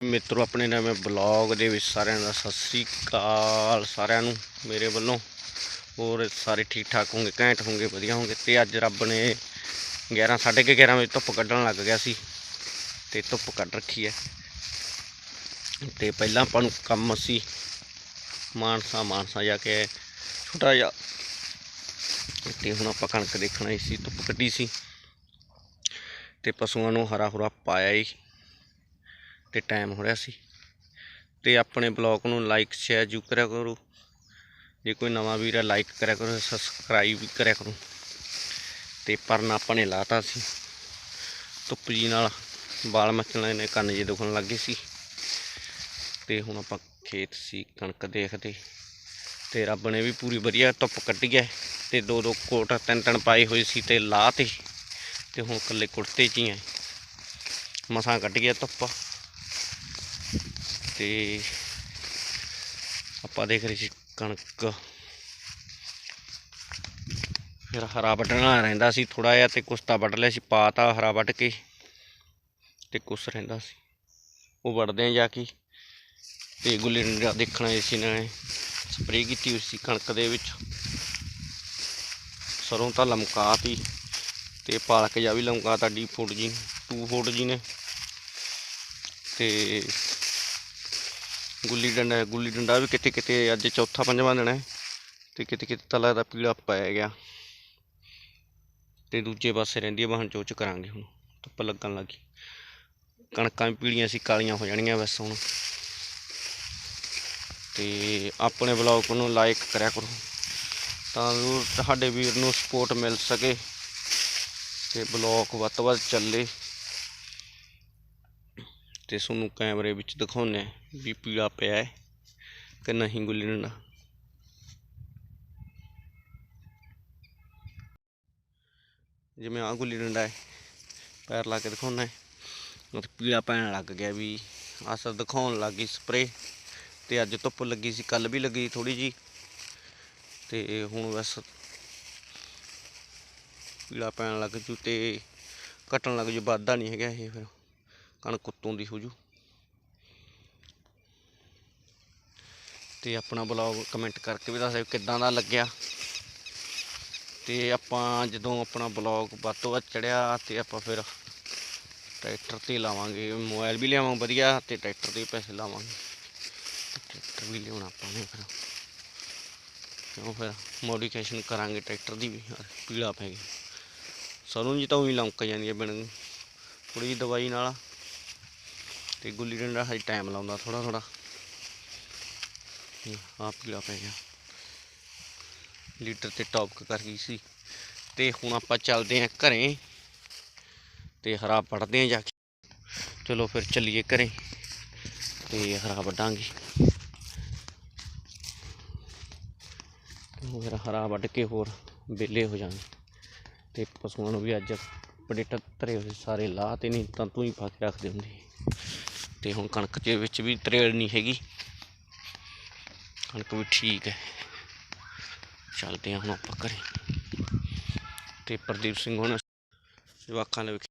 ਮਿੱਤਰੋ, ਆਪਣੇ ਨਵੇਂ ਬਲੌਗ ਦੇ ਵਿੱਚ ਸਾਰਿਆਂ ਦਾ ਸਤਿ ਸ੍ਰੀ ਅਕਾਲ ਸਾਰਿਆਂ ਨੂੰ, ਮੇਰੇ ਵੱਲੋਂ। ਹੋਰ ਸਾਰੇ ਠੀਕ ਠਾਕ ਹੋਗੇ ਘੈਂਟ ਹੋਗੇ ਵਧੀਆ ਹੋਗੇ ਤੇ ਅੱਜ ਰੱਬ ਨੇ 11 ਸਾਢੇ ਕੁ 11 ਵਜੇ ਧੁੱਪ ਕੱਢਣ ਲੱਗ ਗਿਆ ਸੀ ਤੇ ਧੁੱਪ ਕੱਢ ਰੱਖੀ ਹੈ। ਤੇ ਪਹਿਲਾਂ ਆਪਾਂ ਨੂੰ ਕੰਮ ਸੀ ਮਾਨਸਾ ਮਾਨਸਾ ਜਾ ਕੇ ਛੋਟਾ ਜਿਹਾ। ਤੇ ਹੁਣ ਆਪਾਂ ਕਣਕ ਦੇਖਣ ਆਏ ਸੀ, ਧੁੱਪ ਕੱਢੀ ਸੀ। ਤੇ ਪਸ਼ੂਆਂ ਨੂੰ ਹਰਾ ਹੁਰਾ ਪਾਇਆ ਹੀ ਤੇ ਟਾਈਮ ਹੋ ਰਿਹਾ ਸੀ। ਤੇ ਆਪਣੇ ਬਲੌਗ ਨੂੰ ਲਾਈਕ ਸ਼ੇਅਰ ਜੂ ਕਰਿਆ ਕਰੋ। ਜੇ ਕੋਈ ਨਵਾਂ ਵੀਰ ਹੈ ਲਾਈਕ ਕਰਿਆ ਕਰੋ ਸਬਸਕ੍ਰਾਈਬ ਵੀ ਕਰਿਆ ਕਰੋ। ਤੇ ਪਰਨਾ ਆਪਾਂ ਨੇ ਲਾਤਾ ਸੀ। ਧੁੱਪ ਜੀ ਨਾਲ ਵਾਲ ਮੱਚਣ ਨੇ ਕੰਨ ਜੇ ਦੁਖਣ ਲੱਗੇ ਸੀ। ਤੇ ਹੁਣ ਆਪਾਂ ਖੇਤ ਸੀ, ਕਣਕ ਦੇਖਦੇ। ਤੇ ਰੱਬ ਨੇ ਵੀ ਪੂਰੀ ਵਧੀਆ ਧੁੱਪ ਕੱਢੀ ਹੈ। ਤੇ ਦੋ ਦੋ ਕੋਟ ਤਿੰਨ ਤਿੰਨ ਪਾਏ ਹੋਏ ਸੀ ਤੇ ਲਾਤੇ। ਤੇ ਹੁਣ ਇਕੱਲੇ ਕੁੜਤੇ 'ਚ ਹੀ ਹੈ। ਮਸਾਂ ਕੱਢ ਗਿਆ ਧੁੱਪ। ਤੇ ਆਪਾਂ ਦੇਖ ਰਹੇ ਸੀ ਕਣਕ। ਫਿਰ ਹਰਾ ਵੱਢਣਾ ਰਹਿੰਦਾ ਸੀ ਥੋੜਾ ਜਿਹਾ ਤੇ ਕੁਸ਼ਤਾ ਵੱਢ ਲਿਆ ਸੀ ਪਾਤਾ ਹਰਾ ਵੱਢ ਕੇ ਤੇ ਕੁਛ ਰਹਿੰਦਾ ਸੀ। ਉਹ ਵੱਢਦੇ ਆ ਜਾ ਕੇ। ਤੇ ਗੁੱਲੇ ਡੰਡਾ ਦੇਖਣਾ ਸੀ ਨੇ, ਸਪਰੇਅ ਕੀਤੀ ਹੋਈ ਸੀ ਕਣਕ ਦੇ ਵਿੱਚ। ਸਰੋਂ ਤਾਂ ਲਮਕਾਤੀ ਤੇ ਪਾਲਕ ਜਾ ਵੀ ਲਮਕਾਤਾ ਡੀ ਫੁੱਟ ਜੀ 2 ਫੁੱਟ ਜੀ ਨੇ। ਤੇ ਗੁੱਲੀ ਡੰਡਾ ਗੁੱਲੀ ਡੰਡਾ ਵੀ ਕਿਤੇ ਕਿਤੇ ਅੱਜ ਚੌਥਾ ਪੰਜਵਾਂ ਦਿਨ ਹੈ ਤੇ ਕਿਤੇ ਕਿਤੇ ਤਾਂ ਦਾ ਪੀਲਾ ਪੈ ਗਿਆ। ਤੇ ਦੂਜੇ ਪਾਸੇ ਰਹਿੰਦੀ ਹੈ, ਵਾਹਨ ਚੋਚ ਕਰਾਂਗੇ ਹੁਣ, ਧੁੱਪ ਲੱਗਣ ਲੱਗੀ ਕਣਕਾਂ ਪੀੜੀਆਂ ਸੀ, ਕਾਲੀਆਂ ਹੋ ਜਾਣੀਆਂ ਬਸ ਹੁਣ। ਤੇ ਆਪਣੇ ਬਲੌਗ ਨੂੰ ਲਾਈਕ ਕਰਿਆ ਕਰੋ। ਤਾਂ ਜੋ ਤੁਹਾਡੇ ਵੀਰ ਨੂੰ ਸਪੋਰਟ ਮਿਲ ਸਕੇ ਤੇ ਬਲੌਗ ਵੱਧ ਤੋਂ ਵੱਧ ਚੱਲੇ। ਤੇ ਤੁਹਾਨੂੰ ਕੈਮਰੇ ਵਿੱਚ ਦਿਖਾਉਂਦੇ ਹਾਂ ਵੀ ਪੀਲਾ ਪਿਆ ਹੈ ਕਿ ਨਹੀਂ ਗੁੱਲੀ ਡੰਡਾ ਜਿਵੇਂ ਆ ਗੁੱਲੀ ਡੰਡਾ ਹੈ, ਪੈਰ ਲਾ ਕੇ ਦਿਖਾਉਣਾ ਹੈ। ਉਹ ਪੀਲਾ ਪੈਣ ਲੱਗ ਗਿਆ ਵੀ ਅਸਰ ਦਿਖਾਉਣ ਲੱਗ ਗਈ ਸਪਰੇ ਤੇ ਅੱਜ ਧੁੱਪ ਲੱਗੀ ਸੀ ਕੱਲ ਵੀ ਲੱਗੀ ਥੋੜੀ ਜੀ ਤੇ ਹੁਣ ਬਸ ਪੀਲਾ ਪੈਣ ਲੱਗ ਜੂ ਤੇ ਕੱਟਣ ਲੱਗ ਜੂ, ਵੱਧਦਾ ਨਹੀਂ ਹੈਗਾ ਇਹ ਫਿਰ। ਕਣਕ ਉੱਤੋਂ ਦੀ ਹੋ ਜੂ। ਤੇ ਆਪਣਾ ਬਲੌਗ ਕਮੈਂਟ ਕਰਕੇ ਵੀ ਦੱਸਿਓ ਕਿੱਦਾਂ ਦਾ ਲੱਗਿਆ। ਤੇ ਆਪਾਂ ਜਦੋਂ ਆਪਣਾ ਬਲੌਗ ਵੱਧ ਤੋਂ ਵੱਧ ਚੜਿਆ ਤੇ ਆਪਾਂ ਫਿਰ ਟਰੈਕਟਰ ਤੇ ਲਾਵਾਂਗੇ। ਮੋਬਾਈਲ ਵੀ ਲਿਆਵਾਂਗੇ ਵਧੀਆ ਤੇ ਟਰੈਕਟਰ ਤੇ ਪੈਸੇ ਲਾਵਾਂਗੇ। ਟਰੈਕਟਰ ਵੀ ਲਿਆਉਣਾ ਆਪਾਂ ਨੇ ਫਿਰ। ਕਿਉਂ ਫਿਰ ਮੋਡੀਫਿਕੇਸ਼ਨ ਕਰਾਂਗੇ ਟਰੈਕਟਰ ਦੀ ਵੀ ਯਾਰ ਪੀਲਾ ਪੈ ਗਿਆ। ਸਰੋਂ ਜੀ ਤਾਂ ਉਹੀ ਲੰਕ ਜਾਂਦੀ ਹੈ ਬਿਨ ਥੋੜੀ ਜਿਹੀ ਦਵਾਈ ਨਾਲ। ਤੇ ਗੁੱਲੀ ਡੰਡਾ ਹਜੇ ਟਾਈਮ ਲਾਉਂਦਾ ਥੋੜਾ ਥੋੜਾ ਆ ਪੀਲਾ ਪੈ ਗਿਆ। ਲੀਟਰ ਤੇ ਟੌਪ ਕਰ ਗਈ ਸੀ। ਤੇ ਹੁਣ ਆਪਾਂ ਚੱਲਦੇ ਆਂ ਘਰੇ। ਤੇ ਹਰਾ ਪੜਦੇ ਆਂ ਜਾ ਕੇ। ਚਲੋ ਫਿਰ ਚੱਲੀਏ ਘਰੇ। ਤੇ ਹਰਾ ਵੱਢਾਂਗੇ। ਫਿਰ ਹਰਾ ਵੱਢ ਕੇ ਹੋਰ ਵਿਹਲੇ ਹੋ ਜਾਣਗੇ ਤੇ ਪਸ਼ੂਆਂ ਨੂੰ ਵੀ ਅੱਜ ਬੜੇ ਧਰੇ ਹੋਏ ਸਾਰੇ ਲਾਹ ਤੇ ਨਹੀਂ ਤਾਂ ਤੂੰ ਹੀ ਪਾ ਕੇ ਰੱਖਦੇ ਹੁੰਦੇ। ਤੇ ਹੁਣ ਕਣਕ ਦੇ ਵਿੱਚ ਵੀ ਤਰੇੜ ਨਹੀਂ ਹੈਗੀ। ਕਣਕ ਵੀ ਠੀਕ ਹੈ। ਚੱਲਦੇ ਹਾਂ ਹੁਣ ਆਪਾਂ ਘਰੇ। ਤੇ ਪ੍ਰਦੀਪ ਸਿੰਘ ਹੁਣ ਜਵਾਕਾਂ ਦੇ